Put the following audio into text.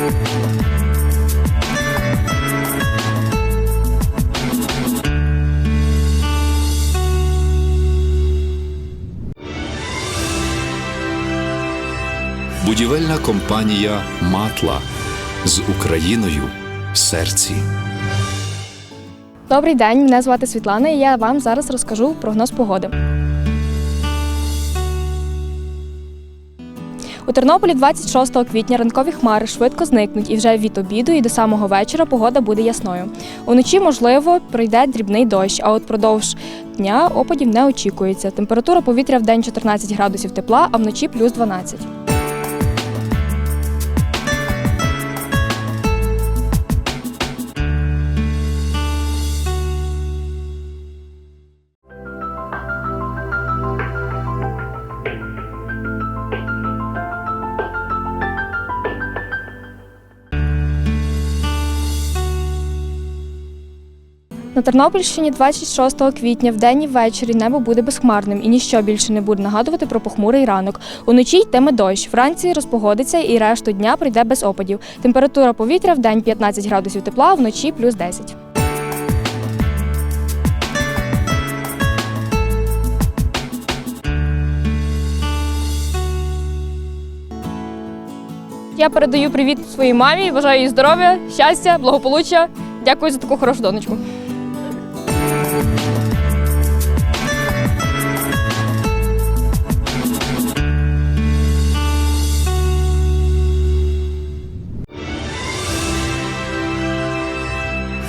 Будівельна компанія Матла з Україною в серці. Добрий день, мене звати Світлана, і я вам зараз розкажу прогноз погоди. У Тернополі 26 квітня ранкові хмари швидко зникнуть, і вже від обіду і до самого вечора погода буде ясною. Уночі, можливо, пройде дрібний дощ, а от продовж дня опадів не очікується. Температура повітря в день 14 градусів тепла, а вночі плюс 12. На Тернопільщині 26 квітня вдень і ввечері небо буде безхмарним і ніщо більше не буде нагадувати про похмурий ранок. Уночі йтиме дощ. Вранці розпогодиться і решту дня прийде без опадів. Температура повітря в день 15 градусів тепла, вночі плюс 10. Я передаю привіт своїй мамі, бажаю їй здоров'я, щастя, благополуччя. Дякую за таку хорошу донечку.